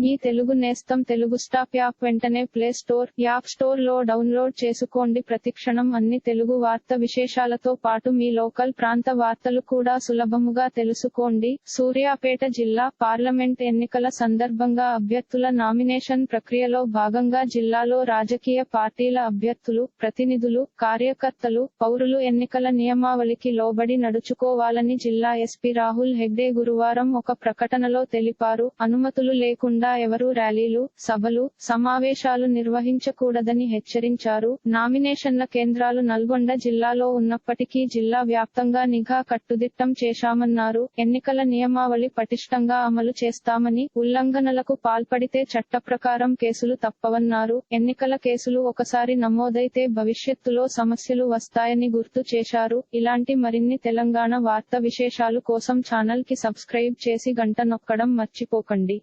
మీ తెలుగు నేస్తం Telugu stop app వెంటనే play store app స్టోర్లో డౌన్లోడ్ చేసుకోండి. ప్రతిక్షణం అన్ని తెలుగు వార్త విశేషాలతో పాటు మీ లోకల్ ప్రాంత వార్తలు కూడా సులభముగా తెలుసుకోండి. సూర్యాపేట జిల్లా పార్లమెంట్ ఎన్నికల సందర్భంగా అభ్యర్థుల నామినేషన్ ప్రక్రియలో భాగంగా జిల్లాలో రాజకీయ పార్టీల అభ్యర్థులు ప్రతినిధులు కార్యకర్తలు పౌరులు ఎన్నికల నియమావళికి లోబడి నడుచుకోవాలని జిల్లా ఎస్పీ రాహుల్ హెగ్డే గురువారం ఒక ప్రకటనలో తెలిపారు. అనుమతులు లేకుండా ఎవరూ ర్యాలీలు సభలు సమావేశాలు నిర్వహించకూడదని హెచ్చరించారు. నామినేషన్ల కేంద్రాలు నల్గొండ జిల్లాలో ఉన్నప్పటికీ జిల్లా వ్యాప్తంగా నిఘా కట్టుదిట్టం చేశామన్నారు. ఎన్నికల నియమావళి పటిష్టంగా అమలు చేస్తామని ఉల్లంఘనలకు పాల్పడితే చట్ట ప్రకారం కేసులు తప్పవన్నారు. ఎన్నికల కేసులు ఒకసారి నమోదైతే భవిష్యత్తులో సమస్యలు వస్తాయని గుర్తు చేశారు. ఇలాంటి మరిన్ని తెలంగాణ వార్త విశేషాలు కోసం ఛానల్కి సబ్స్క్రైబ్ చేసి గంట నొక్కడం మర్చిపోకండి.